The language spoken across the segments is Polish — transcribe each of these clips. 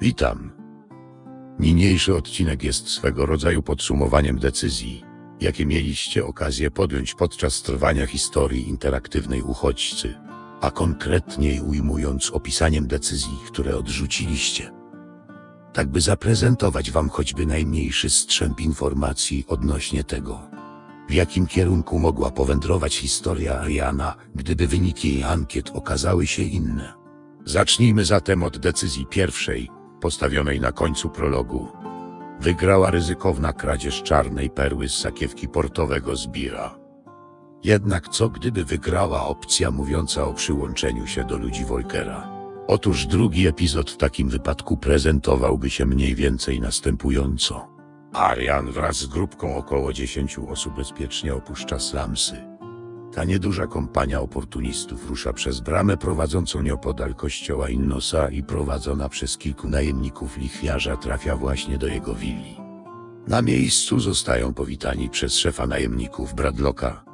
Witam. Niniejszy odcinek jest swego rodzaju podsumowaniem decyzji, jakie mieliście okazję podjąć podczas trwania historii interaktywnej uchodźcy, a konkretniej ujmując opisaniem decyzji, które odrzuciliście. Tak by zaprezentować wam choćby najmniejszy strzęp informacji odnośnie tego, w jakim kierunku mogła powędrować historia Ariana, gdyby wyniki jej ankiet okazały się inne. Zacznijmy zatem od decyzji pierwszej, postawionej na końcu prologu. Wygrała ryzykowna kradzież czarnej perły z sakiewki portowego Zbira. Jednak co gdyby wygrała opcja mówiąca o przyłączeniu się do ludzi Volkera? Otóż drugi epizod w takim wypadku prezentowałby się mniej więcej następująco. Arian wraz z grupką około 10 osób bezpiecznie opuszcza slumsy. Ta nieduża kompania oportunistów rusza przez bramę prowadzącą nieopodal kościoła Innosa i prowadzona przez kilku najemników lichwiarza trafia właśnie do jego willi. Na miejscu zostają powitani przez szefa najemników Bradlocka.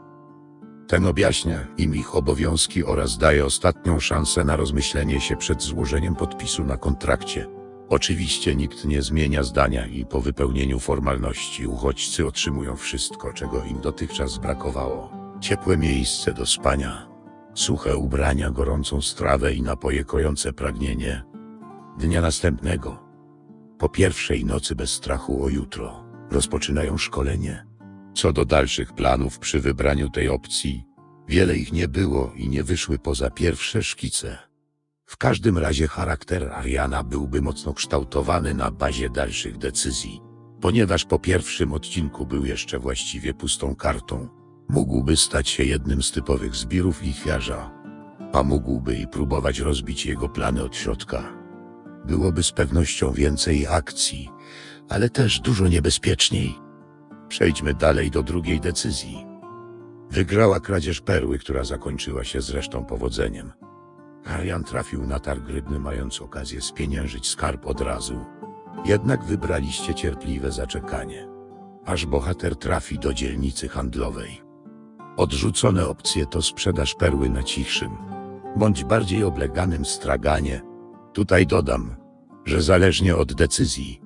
Ten objaśnia im ich obowiązki oraz daje ostatnią szansę na rozmyślenie się przed złożeniem podpisu na kontrakcie. Oczywiście nikt nie zmienia zdania i po wypełnieniu formalności uchodźcy otrzymują wszystko, czego im dotychczas brakowało. Ciepłe miejsce do spania, suche ubrania, gorącą strawę i napoje kojące pragnienie. Dnia następnego, po pierwszej nocy bez strachu o jutro, rozpoczynają szkolenie. Co do dalszych planów przy wybraniu tej opcji, wiele ich nie było i nie wyszły poza pierwsze szkice. W każdym razie charakter Ariana byłby mocno kształtowany na bazie dalszych decyzji, ponieważ po pierwszym odcinku był jeszcze właściwie pustą kartą. Mógłby stać się jednym z typowych zbirów lichwiarza, a mógłby i próbować rozbić jego plany od środka. Byłoby z pewnością więcej akcji, ale też dużo niebezpieczniej. Przejdźmy dalej do drugiej decyzji. Wygrała kradzież perły, która zakończyła się zresztą powodzeniem. Arian trafił na targ rybny, mając okazję spieniężyć skarb od razu. Jednak wybraliście cierpliwe zaczekanie, aż bohater trafi do dzielnicy handlowej. Odrzucone opcje to sprzedaż perły na cichszym, bądź bardziej obleganym straganie. Tutaj dodam, że zależnie od decyzji,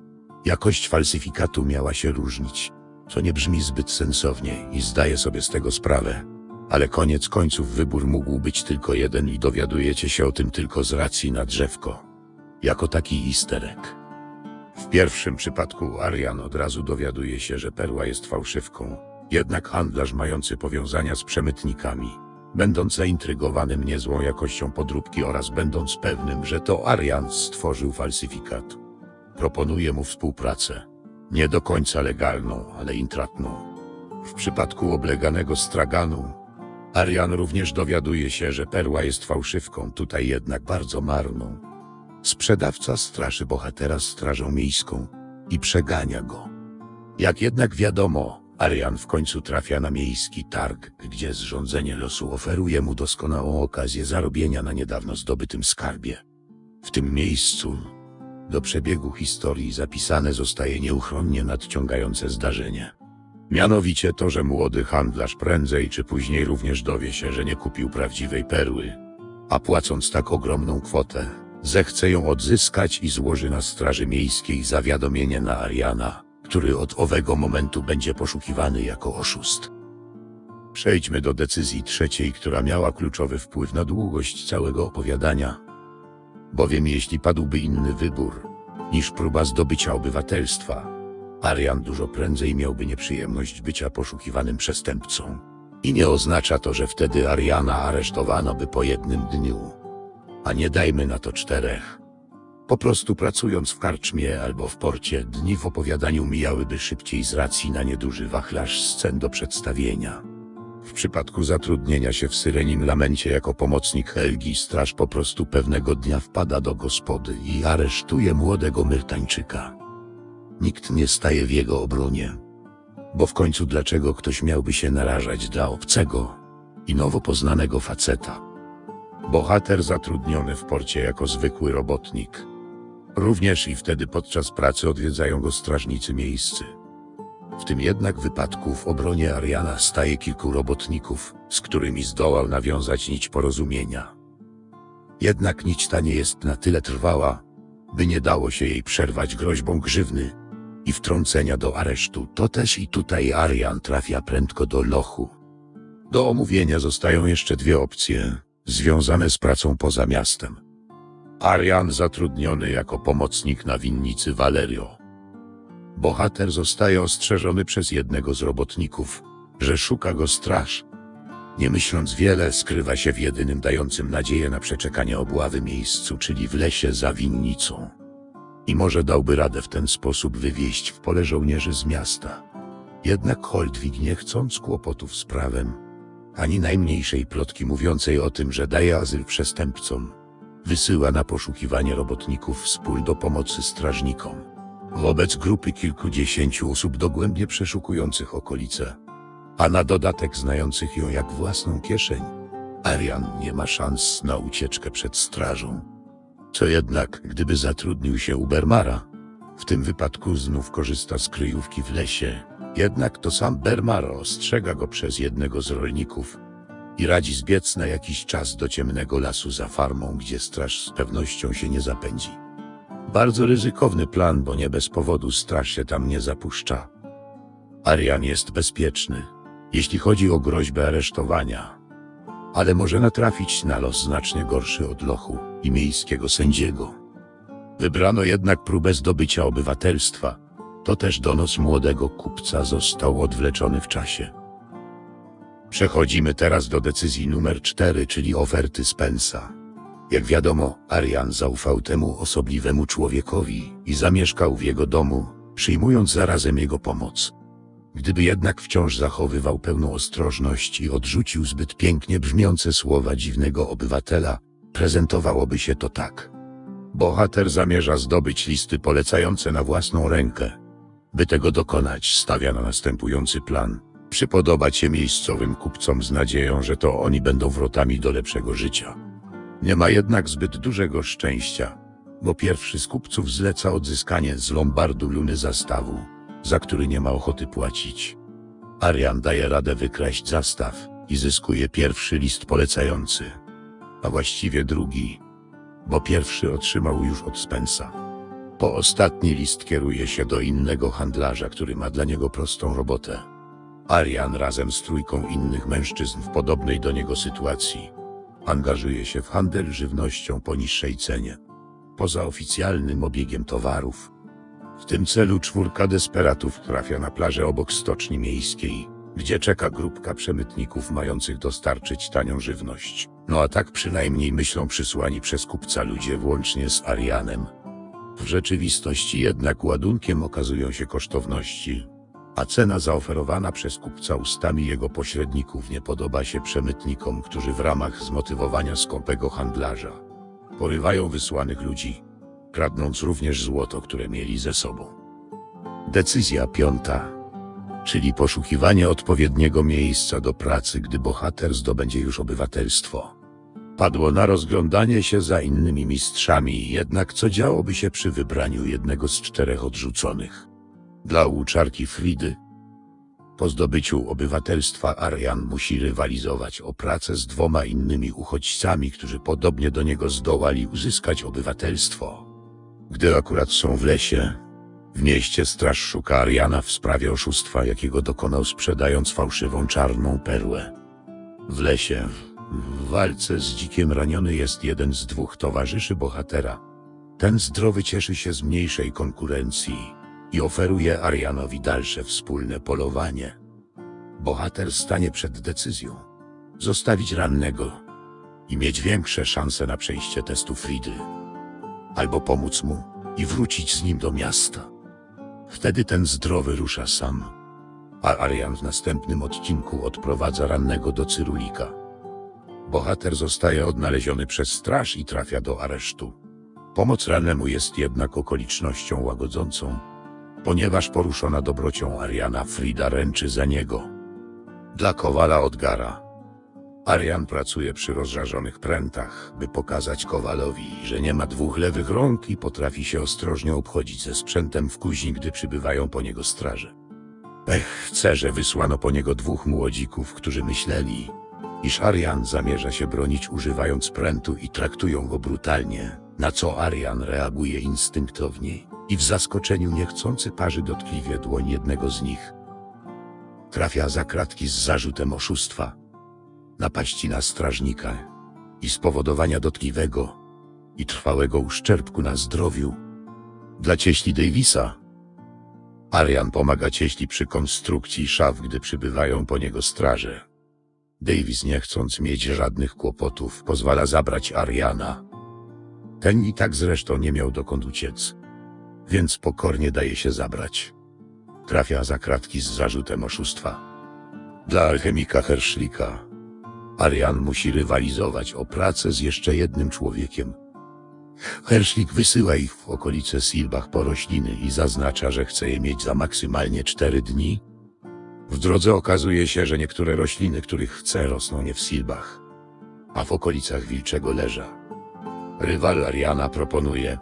jakość falsyfikatu miała się różnić, co nie brzmi zbyt sensownie i zdaję sobie z tego sprawę. Ale koniec końców wybór mógł być tylko jeden i dowiadujecie się o tym tylko z racji na drzewko. Jako taki isterek. W pierwszym przypadku Arian od razu dowiaduje się, że perła jest fałszywką. Jednak handlarz mający powiązania z przemytnikami, będąc zaintrygowanym niezłą jakością podróbki oraz będąc pewnym, że to Arian stworzył falsyfikat, proponuje mu współpracę. Nie do końca legalną, ale intratną. W przypadku obleganego straganu, Arian również dowiaduje się, że perła jest fałszywką, tutaj jednak bardzo marną. Sprzedawca straszy bohatera strażą miejską i przegania go. Jak jednak wiadomo, Arian w końcu trafia na miejski targ, gdzie zrządzenie losu oferuje mu doskonałą okazję zarobienia na niedawno zdobytym skarbie. W tym miejscu do przebiegu historii zapisane zostaje nieuchronnie nadciągające zdarzenie. Mianowicie to, że młody handlarz prędzej czy później również dowie się, że nie kupił prawdziwej perły, a płacąc tak ogromną kwotę, zechce ją odzyskać i złoży na straży miejskiej zawiadomienie na Ariana, który od owego momentu będzie poszukiwany jako oszust. Przejdźmy do decyzji trzeciej, która miała kluczowy wpływ na długość całego opowiadania. Bowiem jeśli padłby inny wybór niż próba zdobycia obywatelstwa, Arian dużo prędzej miałby nieprzyjemność bycia poszukiwanym przestępcą. I nie oznacza to, że wtedy Ariana aresztowano by po jednym dniu. A nie dajmy na to czterech. Po prostu pracując w karczmie albo w porcie, dni w opowiadaniu mijałyby szybciej z racji na nieduży wachlarz scen do przedstawienia. W przypadku zatrudnienia się w Syrenim Lamencie jako pomocnik Helgi, straż po prostu pewnego dnia wpada do gospody i aresztuje młodego Myrtańczyka. Nikt nie staje w jego obronie. Bo w końcu dlaczego ktoś miałby się narażać dla obcego i nowo poznanego faceta? Bohater zatrudniony w porcie jako zwykły robotnik. Również i wtedy podczas pracy odwiedzają go strażnicy miejscy. W tym jednak wypadku w obronie Ariana staje kilku robotników, z którymi zdołał nawiązać nić porozumienia. Jednak nić ta nie jest na tyle trwała, by nie dało się jej przerwać groźbą grzywny i wtrącenia do aresztu. To też i tutaj Arian trafia prędko do lochu. Do omówienia zostają jeszcze dwie opcje związane z pracą poza miastem. Arian zatrudniony jako pomocnik na winnicy Valerio. Bohater zostaje ostrzeżony przez jednego z robotników, że szuka go straż. Nie myśląc wiele, skrywa się w jedynym dającym nadzieję na przeczekanie obławy miejscu, czyli w lesie za winnicą. I może dałby radę w ten sposób wywieźć w pole żołnierzy z miasta. Jednak Holdwig nie chcąc kłopotów z prawem, ani najmniejszej plotki mówiącej o tym, że daje azyl przestępcom, wysyła na poszukiwanie robotników z do pomocy strażnikom. Wobec grupy kilkudziesięciu osób dogłębnie przeszukujących okolice, a na dodatek znających ją jak własną kieszeń, Arian nie ma szans na ucieczkę przed strażą. Co jednak, gdyby zatrudnił się u Bermara, w tym wypadku znów korzysta z kryjówki w lesie. Jednak to sam Bermar ostrzega go przez jednego z rolników i radzi zbiec na jakiś czas do ciemnego lasu za farmą, gdzie straż z pewnością się nie zapędzi. Bardzo ryzykowny plan, bo nie bez powodu straż się tam nie zapuszcza. Arian jest bezpieczny, jeśli chodzi o groźbę aresztowania, ale może natrafić na los znacznie gorszy od lochu i miejskiego sędziego. Wybrano jednak próbę zdobycia obywatelstwa. To też donos młodego kupca został odwleczony w czasie. Przechodzimy teraz do decyzji numer 4, czyli oferty Spensa. Jak wiadomo, Arian zaufał temu osobliwemu człowiekowi i zamieszkał w jego domu, przyjmując zarazem jego pomoc. Gdyby jednak wciąż zachowywał pełną ostrożność i odrzucił zbyt pięknie brzmiące słowa dziwnego obywatela, prezentowałoby się to tak. Bohater zamierza zdobyć listy polecające na własną rękę. By tego dokonać, stawia na następujący plan. Przypodobać się miejscowym kupcom z nadzieją, że to oni będą wrotami do lepszego życia. Nie ma jednak zbyt dużego szczęścia, bo pierwszy z kupców zleca odzyskanie z Lombardu luny zastawu, za który nie ma ochoty płacić. Arian daje radę wykraść zastaw i zyskuje pierwszy list polecający, a właściwie drugi, bo pierwszy otrzymał już od Spensa. Po ostatni list kieruje się do innego handlarza, który ma dla niego prostą robotę. Arian razem z trójką innych mężczyzn w podobnej do niego sytuacji angażuje się w handel żywnością po niższej cenie, poza oficjalnym obiegiem towarów. W tym celu czwórka desperatów trafia na plażę obok stoczni miejskiej, gdzie czeka grupka przemytników mających dostarczyć tanią żywność. No a tak przynajmniej myślą przysłani przez kupca ludzie włącznie z Arianem. W rzeczywistości jednak ładunkiem okazują się kosztowności, a cena zaoferowana przez kupca ustami jego pośredników nie podoba się przemytnikom, którzy w ramach zmotywowania skąpego handlarza porywają wysłanych ludzi, kradnąc również złoto, które mieli ze sobą. Decyzja piąta, czyli poszukiwanie odpowiedniego miejsca do pracy, gdy bohater zdobędzie już obywatelstwo. Padło na rozglądanie się za innymi mistrzami, jednak co działoby się przy wybraniu jednego z czterech odrzuconych? Dla łuczarki Fridy. Po zdobyciu obywatelstwa Arian musi rywalizować o pracę z dwoma innymi uchodźcami, którzy podobnie do niego zdołali uzyskać obywatelstwo. Gdy akurat są w lesie, w mieście straż szuka Ariana w sprawie oszustwa, jakiego dokonał sprzedając fałszywą czarną perłę. W lesie, w walce z dzikiem raniony jest jeden z dwóch towarzyszy bohatera. Ten zdrowy cieszy się z mniejszej konkurencji i oferuje Arianowi dalsze wspólne polowanie. Bohater stanie przed decyzją. Zostawić rannego i mieć większe szanse na przejście testu Fridy. Albo pomóc mu i wrócić z nim do miasta. Wtedy ten zdrowy rusza sam, a Arian w następnym odcinku odprowadza rannego do Cyrulika. Bohater zostaje odnaleziony przez straż i trafia do aresztu. Pomoc rannemu jest jednak okolicznością łagodzącą, ponieważ poruszona dobrocią Ariana Frida ręczy za niego. Dla Kowala Odgara. Arian pracuje przy rozżarzonych prętach, by pokazać Kowalowi, że nie ma dwóch lewych rąk i potrafi się ostrożnie obchodzić ze sprzętem w kuźni, gdy przybywają po niego straże. Pech chce, że wysłano po niego dwóch młodzików, którzy myśleli, iż Arian zamierza się bronić używając prętu i traktują go brutalnie, Na co Arian reaguje instynktownie i w zaskoczeniu niechcący parzy dotkliwie dłoń jednego z nich. Trafia za kratki z zarzutem oszustwa, napaści na strażnika i spowodowania dotkliwego i trwałego uszczerbku na zdrowiu. Dla cieśli Davisa Arian pomaga cieśli przy konstrukcji szaf, gdy przybywają po niego straże. Davis, nie chcąc mieć żadnych kłopotów, pozwala zabrać Ariana. Ten i tak zresztą nie miał dokąd uciec, więc pokornie daje się zabrać. Trafia za kratki z zarzutem oszustwa. Dla alchemika Herszlika Arian musi rywalizować o pracę z jeszcze jednym człowiekiem. Herszlik wysyła ich w okolice Silbach po rośliny i zaznacza, że chce je mieć za maksymalnie cztery dni. W drodze okazuje się, że niektóre rośliny, których chce, rosną nie w Silbach, a w okolicach Wilczego Leża. Rywal Ariana proponuje,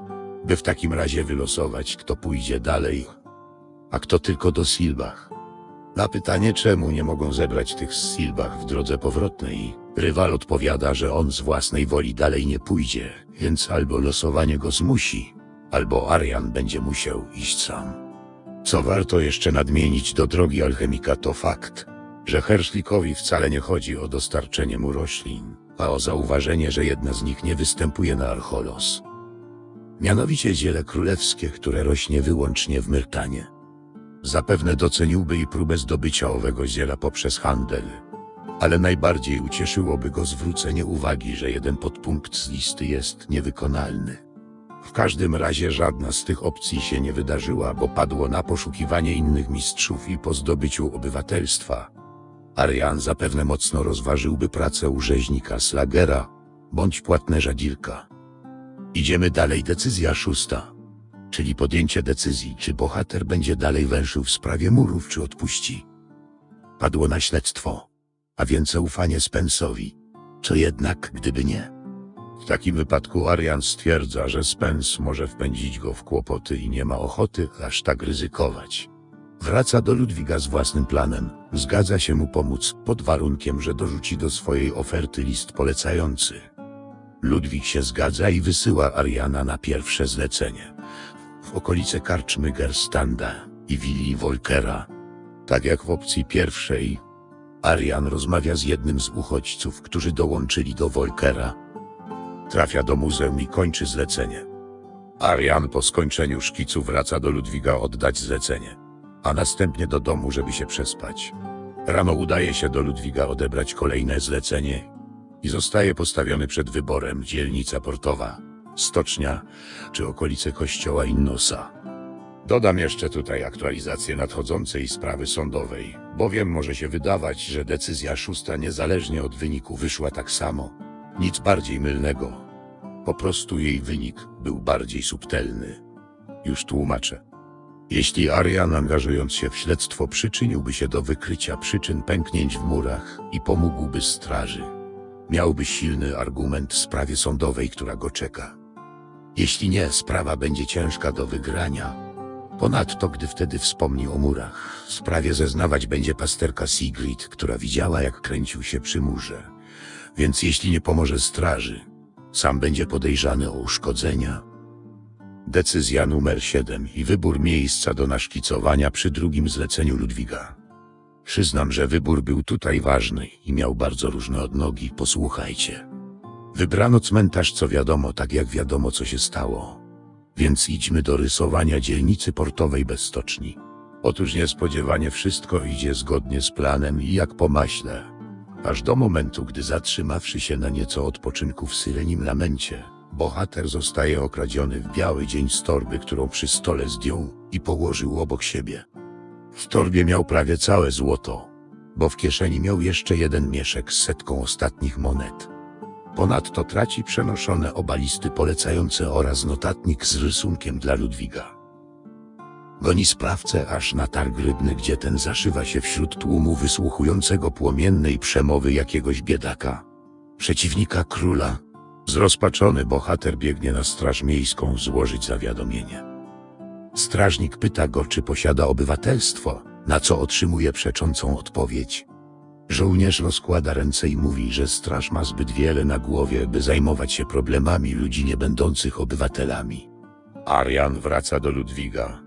by w takim razie wylosować, kto pójdzie dalej, a kto tylko do Silbach. Na pytanie, czemu nie mogą zebrać tych z Silbach w drodze powrotnej, rywal odpowiada, że on z własnej woli dalej nie pójdzie, więc albo losowanie go zmusi, albo Arian będzie musiał iść sam. Co warto jeszcze nadmienić do drogi alchemika to fakt, że Herszlikowi wcale nie chodzi o dostarczenie mu roślin, a o zauważenie, że jedna z nich nie występuje na Archolos. Mianowicie ziele królewskie, które rośnie wyłącznie w Myrtanie. Zapewne doceniłby i próbę zdobycia owego ziela poprzez handel. Ale najbardziej ucieszyłoby go zwrócenie uwagi, że jeden podpunkt z listy jest niewykonalny. W każdym razie żadna z tych opcji się nie wydarzyła, bo padło na poszukiwanie innych mistrzów i po zdobyciu obywatelstwa. Arian zapewne mocno rozważyłby pracę u rzeźnika Slagera, bądź płatnerza Dirka. Idziemy dalej, decyzja szósta czyli podjęcie decyzji, czy bohater będzie dalej węszył w sprawie murów, czy odpuści. Padło na śledztwo, a więc zaufanie Spence'owi. Co jednak, gdyby nie? W takim wypadku Arian stwierdza, że Spence może wpędzić go w kłopoty i nie ma ochoty aż tak ryzykować. Wraca do Ludwiga z własnym planem. Zgadza się mu pomóc, pod warunkiem, że dorzuci do swojej oferty list polecający. Ludwik się zgadza i wysyła Ariana na pierwsze zlecenie w okolice karczmy Gerstanda i willi Volkera. Tak jak w opcji pierwszej, Arian rozmawia z jednym z uchodźców, którzy dołączyli do Volkera. Trafia do muzeum i kończy zlecenie. Arian po skończeniu szkicu wraca do Ludwiga oddać zlecenie, a następnie do domu, żeby się przespać. Rano udaje się do Ludwiga odebrać kolejne zlecenie i zostaje postawiony przed wyborem dzielnica portowa stocznia czy okolice kościoła Innosa. Dodam jeszcze tutaj aktualizację nadchodzącej sprawy sądowej, bowiem może się wydawać, że decyzja szósta niezależnie od wyniku wyszła tak samo. Nic bardziej mylnego. Po prostu jej wynik był bardziej subtelny. Już tłumaczę. Jeśli Arian angażując się w śledztwo przyczyniłby się do wykrycia przyczyn pęknięć w murach i pomógłby straży, miałby silny argument w sprawie sądowej, która go czeka. Jeśli nie, sprawa będzie ciężka do wygrania. Ponadto, gdy wtedy wspomni o murach, w sprawie zeznawać będzie pasterka Sigrid, która widziała, jak kręcił się przy murze. Więc jeśli nie pomoże straży, sam będzie podejrzany o uszkodzenia. Decyzja numer 7 i wybór miejsca do naszkicowania przy drugim zleceniu Ludwiga. Przyznam, że wybór był tutaj ważny i miał bardzo różne odnogi, posłuchajcie. Wybrano cmentarz, co wiadomo, tak jak wiadomo, co się stało. Więc idźmy do rysowania dzielnicy portowej bez stoczni. Otóż niespodziewanie wszystko idzie zgodnie z planem i jak po maśle. Aż do momentu, gdy zatrzymawszy się na nieco odpoczynku w syrenim lamencie, bohater zostaje okradziony w biały dzień z torby, którą przy stole zdjął i położył obok siebie. W torbie miał prawie całe złoto, bo w kieszeni miał jeszcze jeden mieszek z setką ostatnich monet. Ponadto traci przenoszone obalisty polecające oraz notatnik z rysunkiem dla Ludwiga. Goni sprawcę aż na targ rybny, gdzie ten zaszywa się wśród tłumu wysłuchującego płomiennej przemowy jakiegoś biedaka, przeciwnika króla. Zrozpaczony bohater biegnie na straż miejską złożyć zawiadomienie. Strażnik pyta go, czy posiada obywatelstwo, na co otrzymuje przeczącą odpowiedź. Żołnierz rozkłada ręce i mówi, że straż ma zbyt wiele na głowie, by zajmować się problemami ludzi nie będących obywatelami. Arian wraca do Ludwiga,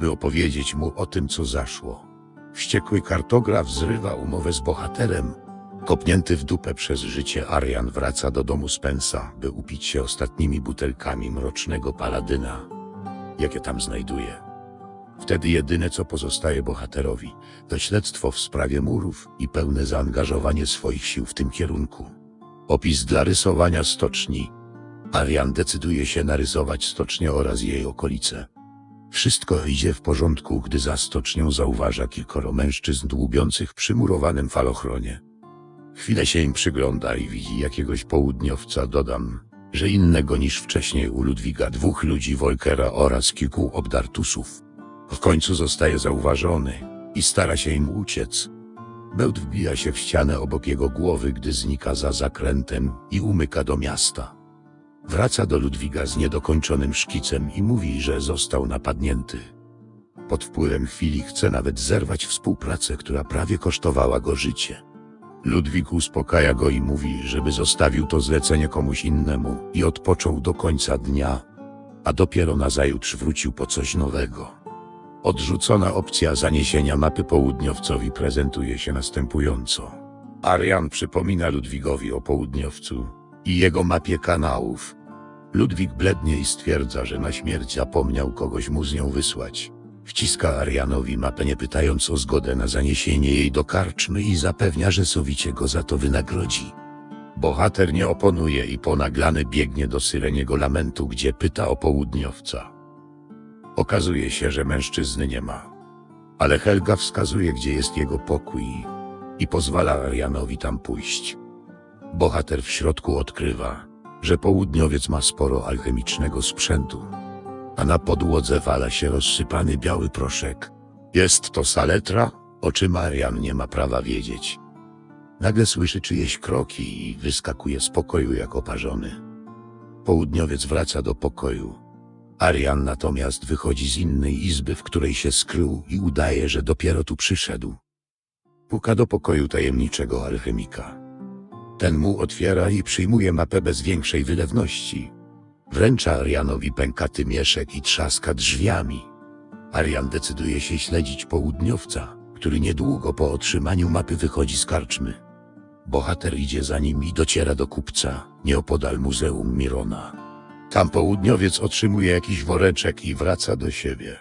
by opowiedzieć mu o tym, co zaszło. Wściekły kartograf zrywa umowę z bohaterem. Kopnięty w dupę przez życie Arian wraca do domu Spensa, by upić się ostatnimi butelkami mrocznego paladyna, jakie tam znajduje. Wtedy jedyne co pozostaje bohaterowi to śledztwo w sprawie murów i pełne zaangażowanie swoich sił w tym kierunku. Opis dla rysowania stoczni. Arian decyduje się narysować stocznię oraz jej okolice. Wszystko idzie w porządku, gdy za stocznią zauważa kilkoro mężczyzn dłubiących przy murowanym falochronie. Chwilę się im przygląda i widzi jakiegoś południowca, dodam, że innego niż wcześniej u Ludwiga dwóch ludzi Wolkera oraz kilku obdartusów. W końcu zostaje zauważony i stara się im uciec. Bełt wbija się w ścianę obok jego głowy, gdy znika za zakrętem i umyka do miasta. Wraca do Ludwiga z niedokończonym szkicem i mówi, że został napadnięty. Pod wpływem chwili chce nawet zerwać współpracę, która prawie kosztowała go życie. Ludwik uspokaja go i mówi, żeby zostawił to zlecenie komuś innemu i odpoczął do końca dnia, a dopiero nazajutrz wrócił po coś nowego. Odrzucona opcja zaniesienia mapy południowcowi prezentuje się następująco. Arian przypomina Ludwigowi o południowcu i jego mapie kanałów. Ludwik blednie i stwierdza, że na śmierć zapomniał kogoś mu z nią wysłać. Wciska Arianowi mapę nie pytając o zgodę na zaniesienie jej do karczmy i zapewnia, że sowicie go za to wynagrodzi. Bohater nie oponuje i ponaglany biegnie do syreniego lamentu, gdzie pyta o południowca. Okazuje się, że mężczyzny nie ma. Ale Helga wskazuje, gdzie jest jego pokój i pozwala Arianowi tam pójść. Bohater w środku odkrywa, że południowiec ma sporo alchemicznego sprzętu, a na podłodze wala się rozsypany biały proszek. Jest to saletra, o czym Arian nie ma prawa wiedzieć. Nagle słyszy czyjeś kroki i wyskakuje z pokoju jak oparzony. Południowiec wraca do pokoju. Arian natomiast wychodzi z innej izby, w której się skrył i udaje, że dopiero tu przyszedł. Puka do pokoju tajemniczego alchemika. Ten mu otwiera i przyjmuje mapę bez większej wylewności. Wręcza Arianowi pękaty mieszek i trzaska drzwiami. Arian decyduje się śledzić południowca, który niedługo po otrzymaniu mapy wychodzi z karczmy. Bohater idzie za nim i dociera do kupca, nieopodal Muzeum Mirona. Tam południowiec otrzymuje jakiś woreczek i wraca do siebie.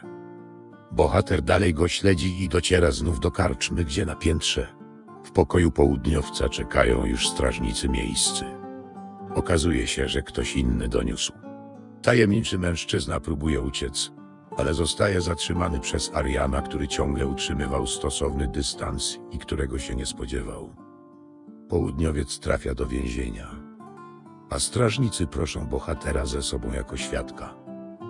Bohater dalej go śledzi i dociera znów do karczmy, gdzie na piętrze. W pokoju południowca czekają już strażnicy miejscy. Okazuje się, że ktoś inny doniósł. Tajemniczy mężczyzna próbuje uciec, ale zostaje zatrzymany przez Ariana, który ciągle utrzymywał stosowny dystans i którego się nie spodziewał. Południowiec trafia do więzienia, a strażnicy proszą bohatera ze sobą jako świadka.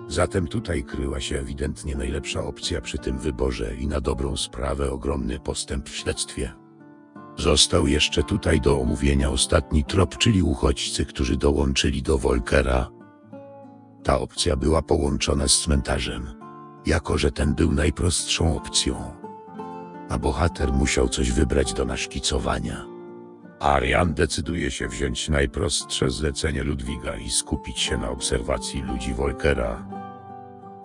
Zatem tutaj kryła się ewidentnie najlepsza opcja przy tym wyborze i na dobrą sprawę ogromny postęp w śledztwie. Został jeszcze tutaj do omówienia ostatni trop, czyli uchodźcy, którzy dołączyli do Volkera. Ta opcja była połączona z cmentarzem, jako że ten był najprostszą opcją. A bohater musiał coś wybrać do naszkicowania. Arian decyduje się wziąć najprostsze zlecenie Ludwiga i skupić się na obserwacji ludzi Volkera.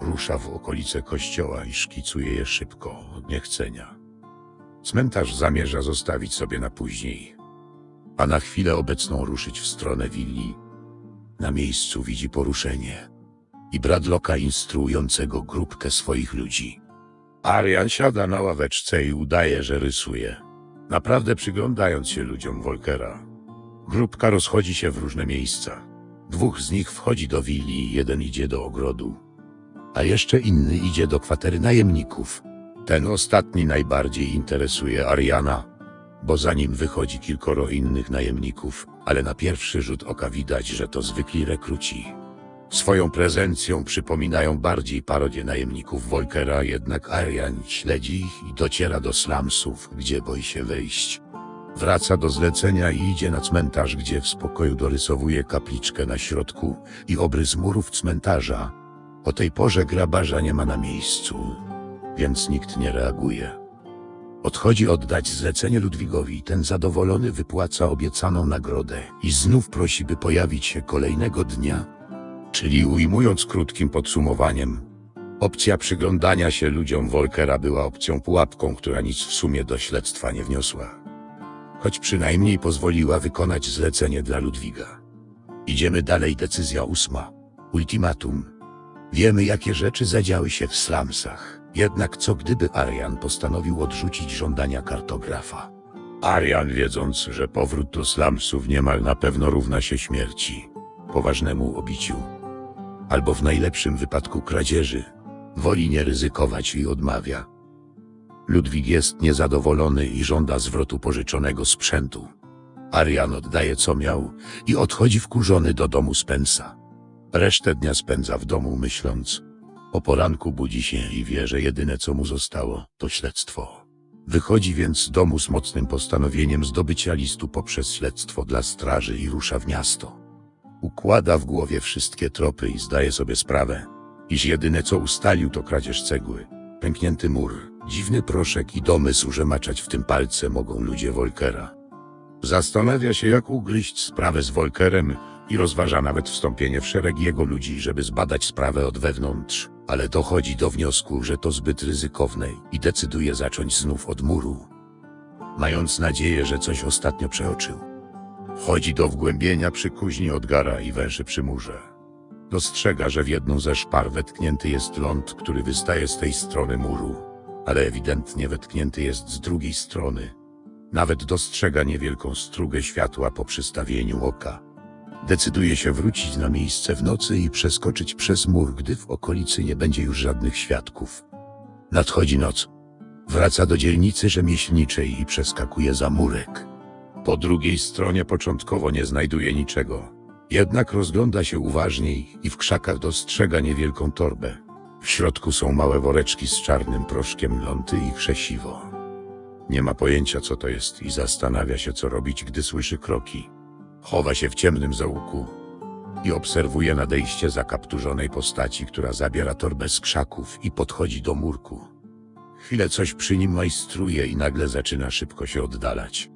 Rusza w okolice kościoła i szkicuje je szybko, od niechcenia. Cmentarz zamierza zostawić sobie na później, a na chwilę obecną ruszyć w stronę willi. Na miejscu widzi poruszenie i Bradlocka instruującego grupkę swoich ludzi. Arian siada na ławeczce i udaje, że rysuje, naprawdę przyglądając się ludziom Volkera. Grupka rozchodzi się w różne miejsca. Dwóch z nich wchodzi do willi, jeden idzie do ogrodu, a jeszcze inny idzie do kwatery najemników. Ten ostatni najbardziej interesuje Ariana, bo za nim wychodzi kilkoro innych najemników, ale na pierwszy rzut oka widać, że to zwykli rekruci. Swoją prezencją przypominają bardziej parodię najemników Volkera, jednak Arian śledzi ich i dociera do slumsów, gdzie boi się wejść. Wraca do zlecenia i idzie na cmentarz, gdzie w spokoju dorysowuje kapliczkę na środku i obrys murów cmentarza. O tej porze grabarza nie ma na miejscu więc nikt nie reaguje. Odchodzi oddać zlecenie Ludwigowi, ten zadowolony wypłaca obiecaną nagrodę i znów prosi, by pojawić się kolejnego dnia. Czyli ujmując krótkim podsumowaniem, opcja przyglądania się ludziom Volkera była opcją pułapką, która nic w sumie do śledztwa nie wniosła. Choć przynajmniej pozwoliła wykonać zlecenie dla Ludwiga. Idziemy dalej, decyzja ósma. Ultimatum. Wiemy, jakie rzeczy zadziały się w slumsach. Jednak co gdyby Arian postanowił odrzucić żądania kartografa? Arian, wiedząc, że powrót do slumsów niemal na pewno równa się śmierci, poważnemu obiciu, albo w najlepszym wypadku kradzieży, woli nie ryzykować i odmawia. Ludwik jest niezadowolony i żąda zwrotu pożyczonego sprzętu. Arian oddaje co miał i odchodzi wkurzony do domu Spensa. Resztę dnia spędza w domu myśląc. O poranku budzi się i wie, że jedyne co mu zostało to śledztwo. Wychodzi więc z domu z mocnym postanowieniem zdobycia listu poprzez śledztwo dla straży i rusza w miasto. Układa w głowie wszystkie tropy i zdaje sobie sprawę, iż jedyne co ustalił to kradzież cegły, pęknięty mur, dziwny proszek i domysł, że maczać w tym palce mogą ludzie Volkera. Zastanawia się, jak ugryźć sprawę z Volkerem i rozważa nawet wstąpienie w szereg jego ludzi, żeby zbadać sprawę od wewnątrz, ale dochodzi do wniosku, że to zbyt ryzykowne i decyduje zacząć znów od muru. Mając nadzieję, że coś ostatnio przeoczył. Wchodzi do wgłębienia przy kuźni Odgara i węszy przy murze. Dostrzega, że w jedną ze szpar wetknięty jest ląd, który wystaje z tej strony muru, ale ewidentnie wetknięty jest z drugiej strony. Nawet dostrzega niewielką strugę światła po przystawieniu oka. Decyduje się wrócić na miejsce w nocy i przeskoczyć przez mur, gdy w okolicy nie będzie już żadnych świadków. Nadchodzi noc. Wraca do dzielnicy rzemieślniczej i przeskakuje za murek. Po drugiej stronie początkowo nie znajduje niczego. Jednak rozgląda się uważniej i w krzakach dostrzega niewielką torbę. W środku są małe woreczki z czarnym proszkiem ląty i krzesiwo. Nie ma pojęcia co to jest i zastanawia się co robić, gdy słyszy kroki. Chowa się w ciemnym zaułku i obserwuje nadejście zakapturzonej postaci, która zabiera torbę z krzaków i podchodzi do murku. Chwilę coś przy nim majstruje i nagle zaczyna szybko się oddalać.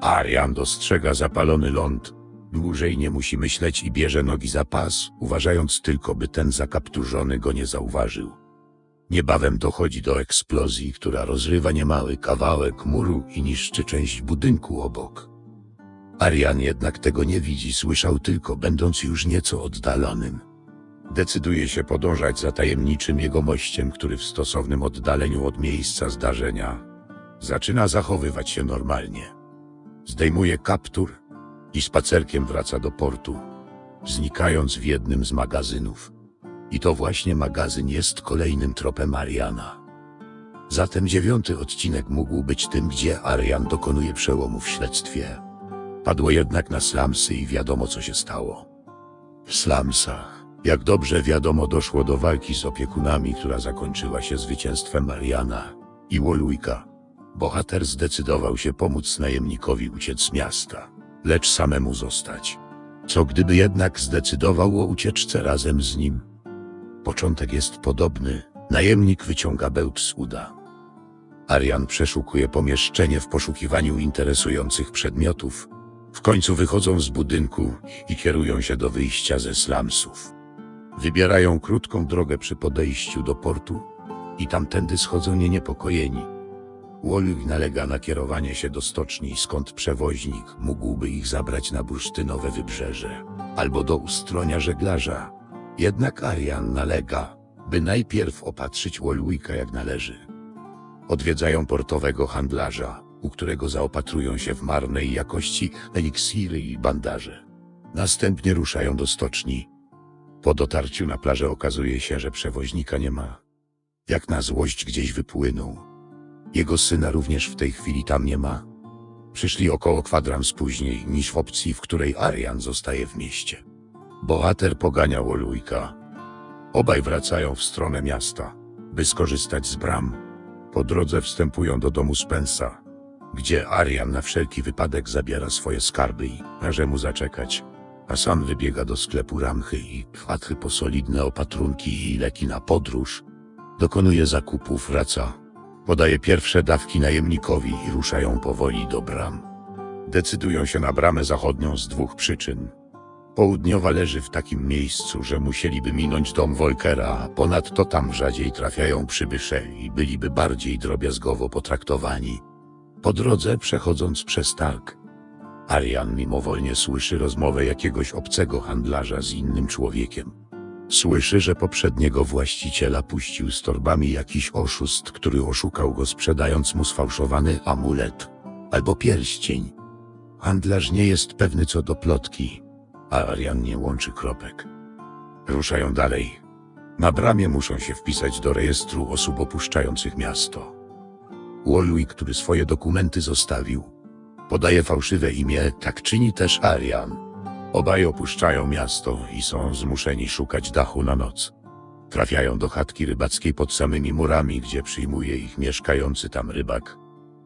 Arian dostrzega zapalony ląd. Dłużej nie musi myśleć i bierze nogi za pas, uważając tylko, by ten zakapturzony go nie zauważył. Niebawem dochodzi do eksplozji, która rozrywa niemały kawałek muru i niszczy część budynku obok. Arian jednak tego nie widzi, słyszał tylko, będąc już nieco oddalonym. Decyduje się podążać za tajemniczym jegomościem, który w stosownym oddaleniu od miejsca zdarzenia zaczyna zachowywać się normalnie. Zdejmuje kaptur i spacerkiem wraca do portu, znikając w jednym z magazynów. I to właśnie magazyn jest kolejnym tropem Ariana. Zatem dziewiąty odcinek mógł być tym, gdzie Arian dokonuje przełomu w śledztwie. Padło jednak na slumsy i wiadomo co się stało. W slumsach, jak dobrze wiadomo, doszło do walki z opiekunami, która zakończyła się zwycięstwem Mariana i Wolwika. Bohater zdecydował się pomóc najemnikowi uciec z miasta, lecz samemu zostać. Co gdyby jednak zdecydował o ucieczce razem z nim? Początek jest podobny. Najemnik wyciąga bełt z uda. Arian przeszukuje pomieszczenie w poszukiwaniu interesujących przedmiotów. W końcu wychodzą z budynku i kierują się do wyjścia ze slumsów. Wybierają krótką drogę przy podejściu do portu i tamtędy schodzą nie niepokojeni. Wolwig nalega na kierowanie się do stoczni, skąd przewoźnik mógłby ich zabrać na bursztynowe wybrzeże albo do ustronia żeglarza. Jednak Arian nalega, by najpierw opatrzyć Wolwika jak należy. Odwiedzają portowego handlarza, u którego zaopatrują się w marnej jakości eliksiry i bandaże. Następnie ruszają do stoczni. Po dotarciu na plażę okazuje się, że przewoźnika nie ma. Jak na złość gdzieś wypłynął. Jego syna również w tej chwili tam nie ma. Przyszli około kwadrans później niż w opcji, w której Arian zostaje w mieście. Bohater pogania Wolwika. Obaj wracają w stronę miasta, by skorzystać z bram. Po drodze wstępują do domu Spensa, gdzie Arian na wszelki wypadek zabiera swoje skarby i każe mu zaczekać, a sam wybiega do sklepu Ramchy i patrzy po solidne opatrunki i leki na podróż. Dokonuje zakupów, wraca Podaje pierwsze dawki najemnikowi i ruszają powoli do bram. Decydują się na bramę zachodnią z dwóch przyczyn. Południowa leży w takim miejscu, że musieliby minąć dom Volkera, a ponadto tam rzadziej trafiają przybysze i byliby bardziej drobiazgowo potraktowani. Po drodze, przechodząc przez targ, Arian mimowolnie słyszy rozmowę jakiegoś obcego handlarza z innym człowiekiem. Słyszy, że poprzedniego właściciela puścił z torbami jakiś oszust, który oszukał go sprzedając mu sfałszowany amulet albo pierścień. Handlarz nie jest pewny co do plotki, a Arian nie łączy kropek. Ruszają dalej. Na bramie muszą się wpisać do rejestru osób opuszczających miasto. Wolui, który swoje dokumenty zostawił, podaje fałszywe imię, tak czyni też Arian. Obaj opuszczają miasto i są zmuszeni szukać dachu na noc. Trafiają do chatki rybackiej pod samymi murami, gdzie przyjmuje ich mieszkający tam rybak.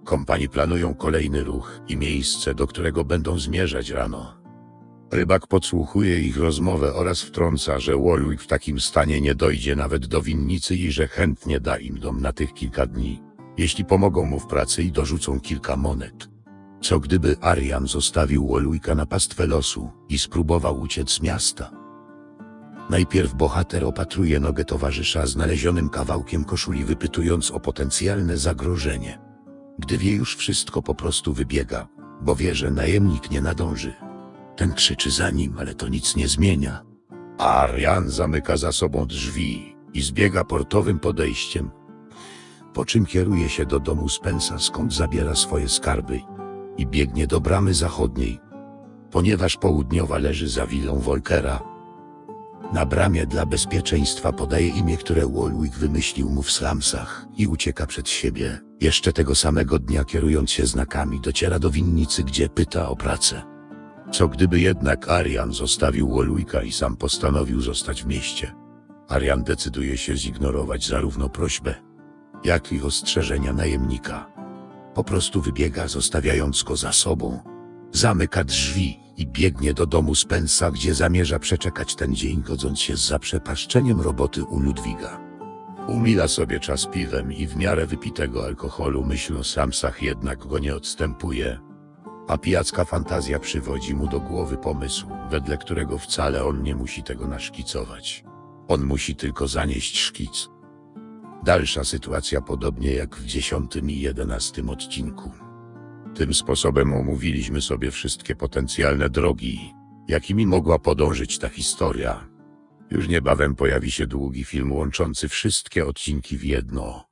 Kompani planują kolejny ruch i miejsce, do którego będą zmierzać rano. Rybak podsłuchuje ich rozmowę oraz wtrąca, że Warwick w takim stanie nie dojdzie nawet do winnicy i że chętnie da im dom na tych kilka dni, jeśli pomogą mu w pracy i dorzucą kilka monet. Co gdyby Arian zostawił Warwicka na pastwę losu i spróbował uciec z miasta? Najpierw bohater opatruje nogę towarzysza znalezionym kawałkiem koszuli, wypytując o potencjalne zagrożenie. Gdy wie już wszystko, po prostu wybiega, bo wie, że najemnik nie nadąży. Ten krzyczy za nim, ale to nic nie zmienia. Arian zamyka za sobą drzwi i zbiega portowym podejściem, po czym kieruje się do domu Spensa, skąd zabiera swoje skarby i biegnie do bramy zachodniej, ponieważ południowa leży za willą Volkera. Na bramie dla bezpieczeństwa podaje imię, które Walwick wymyślił mu w slumsach i ucieka przed siebie. Jeszcze tego samego dnia kierując się znakami dociera do winnicy, gdzie pyta o pracę. Co gdyby jednak Arian zostawił Walwicka i sam postanowił zostać w mieście? Arian decyduje się zignorować zarówno prośbę, jak i ostrzeżenia najemnika. Po prostu wybiega, zostawiając go za sobą. Zamyka drzwi i biegnie do domu Spensa, gdzie zamierza przeczekać ten dzień, godząc się z zaprzepaszczeniem roboty u Ludwiga. Umila sobie czas piwem i w miarę wypitego alkoholu myśl o Samsach jednak go nie odstępuje. A pijacka fantazja przywodzi mu do głowy pomysł, wedle którego wcale on nie musi tego naszkicować. On musi tylko zanieść szkic. Dalsza sytuacja podobnie jak w dziesiątym i jedenastym odcinku. Tym sposobem omówiliśmy sobie wszystkie potencjalne drogi, jakimi mogła podążyć ta historia. Już niebawem pojawi się długi film łączący wszystkie odcinki w jedno.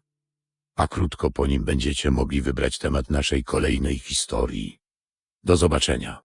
A krótko po nim będziecie mogli wybrać temat naszej kolejnej historii. Do zobaczenia.